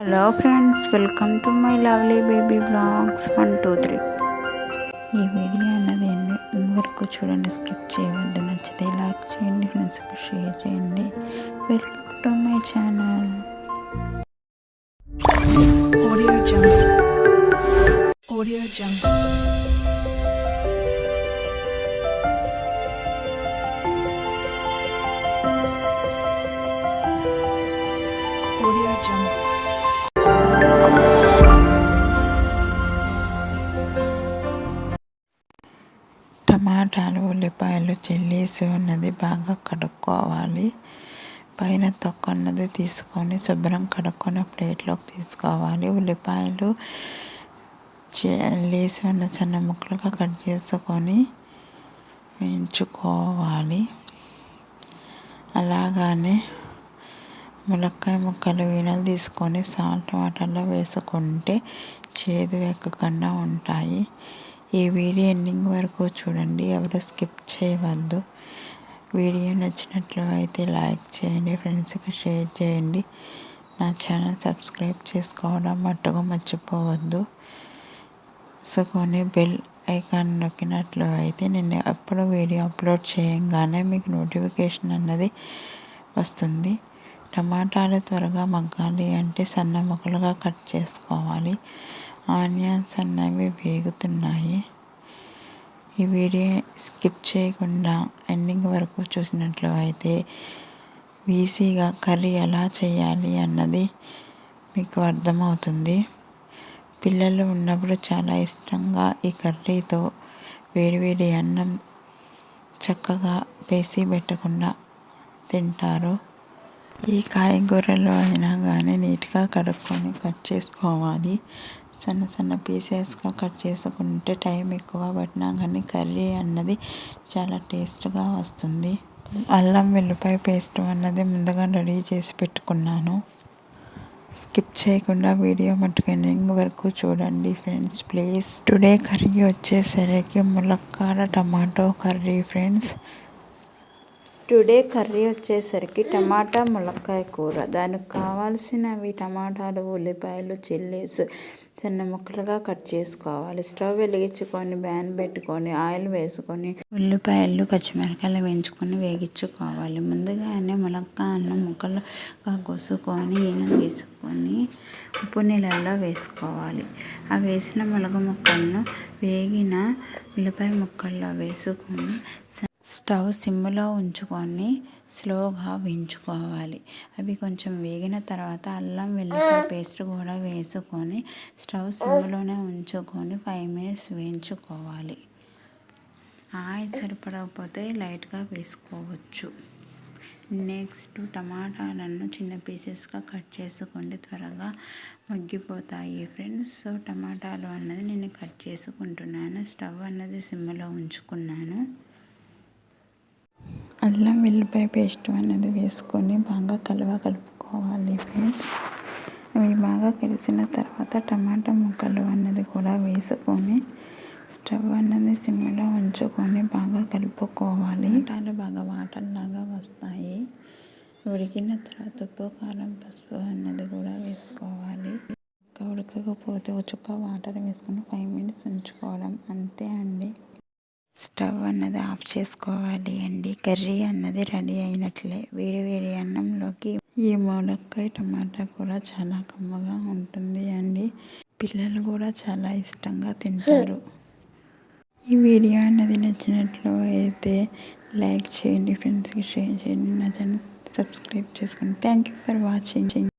Hello friends welcome to my lovely baby blogs one two three ఈ video అన్నది వరకు చూడండి స్కిప్ చేయవద్దు. నచ్చితే లైక్ చేయండి ఫ్రెండ్స్కి షేర్ చేయండి. Welcome to my channel Audio Jungle. Audio Jungle. టమాటాలు ఉల్లిపాయలు చిల్లీస్ ఉన్నది బాగా కడుక్కోవాలి. పైన తొక్కన్నది తీసుకొని శుభ్రం కడుక్కొని ప్లేట్లోకి తీసుకోవాలి. ఉల్లిపాయలు లేసి ఉన్న చిన్న ముక్కలుగా కట్ చేసుకొని వేయించుకోవాలి. అలాగానే ములక్కాయ ముక్కలు వీణలు తీసుకొని సాల్ట్ వాటర్లో వేసుకుంటే చేదు ఎక్కకుండా ఉంటాయి. ఈ వీడియో ఎండింగ్ వరకు చూడండి. ఎవరు స్కిప్ చేయవద్దు. వీడియో నచ్చినట్లు అయితే లైక్ చేయండి ఫ్రెండ్స్కి షేర్ చేయండి. నా ఛానల్ సబ్స్క్రైబ్ చేసుకోవడం మట్టుగా మర్చిపోవద్దు. సుకొని బెల్ ఐకాన్ నొక్కినట్లు అయితే నేను ఎప్పుడు వీడియో అప్లోడ్ చేయంగానే మీకు నోటిఫికేషన్ అన్నది వస్తుంది. టమాటాలు త్వరగా మగ్గాలి అంటే సన్న ముక్కలుగా కట్ చేసుకోవాలి. ఆనియన్స్ అన్నవి వేగుతున్నాయి. ఈ వీడియో స్కిప్ చేయకుండా ఎండింగ్ వరకు చూసినట్లు అయితే ఈజీగా కర్రీ ఎలా చేయాలి అన్నది మీకు అర్థమవుతుంది. పిల్లలు ఉన్నప్పుడు చాలా ఇష్టంగా ఈ కర్రీతో వేడివేడి అన్నం చక్కగా పేసి పెట్టకుండా తింటారు. ఈ కాయగూరలు అయినా కానీ నీట్గా కడుక్కొని కట్ చేసుకోవాలి. సన్న సన్న పీసెస్గా కట్ చేసుకుంటే టైం ఎక్కువ పట్టినా కానీ కర్రీ అన్నది చాలా టేస్ట్గా వస్తుంది. అల్లం వెల్లిపాయ పేస్ట్ అన్నది ముందుగా రెడీ చేసి పెట్టుకున్నాను. స్కిప్ చేయకుండా వీడియో మట్టుకు ఎండింగ్ వరకు చూడండి ఫ్రెండ్స్ ప్లీజ్. టుడే కర్రీ వచ్చేసరికి ములక్కాడ tomato curry friends. Today curry వచ్చేసరికి టమాటా ములక్కాయ కూర. దానికి కావాల్సినవి టమాటాలు ఉల్లిపాయలు చిల్లీస్ చిన్న ముక్కలుగా కట్ చేసుకోవాలి. స్టవ్ వెలిగించుకొని బ్యాన్ పెట్టుకొని ఆయిల్ వేసుకొని ఉల్లిపాయలు పచ్చిమిరకాయలు వేయించుకొని వేగించుకోవాలి. ముందుగానే ములక్కాయ అన్నం ముక్కలుగా కోసుకొని ఈయన తీసుకొని ఉప్పు నీళ్ళల్లో వేసుకోవాలి. ఆ వేసిన ములగ ముక్కలను వేగిన ఉల్లిపాయ ముక్కల్లో వేసుకొని స్టవ్ సిమ్లో ఉంచుకొని స్లోగా వేయించుకోవాలి. అవి కొంచెం వేగిన తర్వాత అల్లం వెల్లుల్లి పేస్ట్ కూడా వేసుకొని స్టవ్ సిమ్లోనే ఉంచుకొని ఫైవ్ మినిట్స్ వేయించుకోవాలి. ఆయిల్ సరిపడకపోతే లైట్గా వేసుకోవచ్చు. నెక్స్ట్ టమాటాలను చిన్న పీసెస్గా కట్ చేసుకోండి త్వరగా మగ్గిపోతాయి ఫ్రెండ్స్. సో టమాటాలు అన్నది నేను కట్ చేసుకుంటున్నాను. స్టవ్ అన్నది సిమ్లో ఉంచుకున్నాను. అల్లం వెల్లిపాయ పేస్ట్ అనేది వేసుకొని బాగా కలువ కలుపుకోవాలి ఫ్రెండ్స్. అవి బాగా కలిసిన తర్వాత టమాటా ముక్కలు అన్నది కూడా వేసుకొని స్టవ్ అన్నది సిమ్లో ఉంచుకొని బాగా కలుపుకోవాలి. టమాటాలు బాగా వాటర్లాగా వస్తాయి. ఉడికిన తర్వాత ఉప్పు కారం పసుపు అన్నది కూడా వేసుకోవాలి. ఉడకకపోతే చుక్క వాటర్ వేసుకొని ఫైవ్ మినిట్స్ ఉంచుకోవడం అంతే అండి. స్టవ్ అన్నది ఆఫ్ చేసుకోవాలి అండి. కర్రీ అన్నది రెడీ అయినట్లే. వేడి వేడి అన్నంలోకి ఈ మునక్కాయ టమాటా కూర చాలా కమ్మగా ఉంటుంది అండి. పిల్లలు కూడా చాలా ఇష్టంగా తింటారు. ఈ వీడియో అన్నది నచ్చినట్లు అయితే లైక్ చేయండి ఫ్రెండ్స్కి షేర్ చేయండి నా ఛానల్ సబ్స్క్రైబ్ చేసుకోండి థ్యాంక్ యూ ఫర్ వాచింగ్.